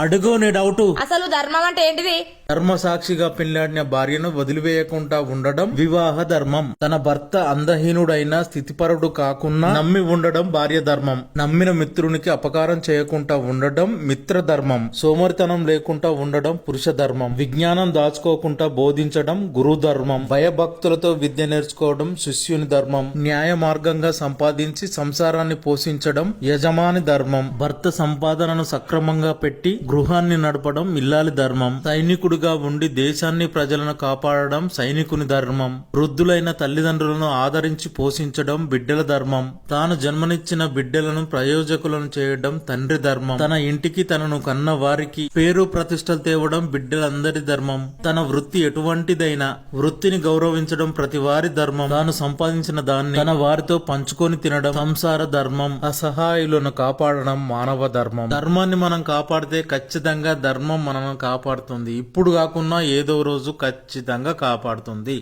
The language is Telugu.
అడుగు నీ డౌటు అసలు ధర్మం అంటే ఏంటిది? ధర్మ సాక్షిగా పెళ్ళాడిన భార్యను వదిలివేయకుండా ఉండడం వివాహ ధర్మం తన భర్త అందహీనుడైన స్థితిపరుడు కాకుండా నమ్మి ఉండడం భార్య ధర్మం నమ్మిన మిత్రునికి అపకారం చేయకుండా ఉండడం మిత్ర ధర్మం సోమరితనం లేకుండా ఉండడం పురుష ధర్మం విజ్ఞానం దాచుకోకుండా బోధించడం గురు ధర్మం భయభక్తులతో విద్య నేర్చుకోవడం శిష్యుని ధర్మం. న్యాయ మార్గంగా సంపాదించి సంసారాన్ని పోషించడం యజమాని ధర్మం. భర్త సంపాదనను సక్రమంగా పెట్టి గృహాన్ని నడపడం ఇల్లాలి ధర్మం. సైనికుడు సైనికుడిగా ఉండి దేశాన్ని ప్రజలను కాపాడడం సైనికుని ధర్మం. వృద్ధులైన తల్లిదండ్రులను ఆదరించి పోషించడం బిడ్డల ధర్మం. తాను జన్మనిచ్చిన బిడ్డలను ప్రయోజకులను చేయడం తండ్రి ధర్మం. తన ఇంటికి తనను కన్న వారికి పేరు ప్రతిష్టలు తేవడం బిడ్డలందరి ధర్మం. తన వృత్తి ఎటువంటిదైనా వృత్తిని గౌరవించడం ప్రతి వారి ధర్మం. తాను సంపాదించిన దాన్ని తన వారితో పంచుకొని తినడం సంసార ధర్మం. అసహాయులను కాపాడడం మానవ ధర్మం. ధర్మాన్ని మనం కాపాడితే ఖచ్చితంగా ధర్మం మనల్ని కాపాడుతుంది. ఇప్పుడు ఇప్పుడు కాకున్నా ఏదో రోజు ఖచ్చితంగా కాపాడుతుంది.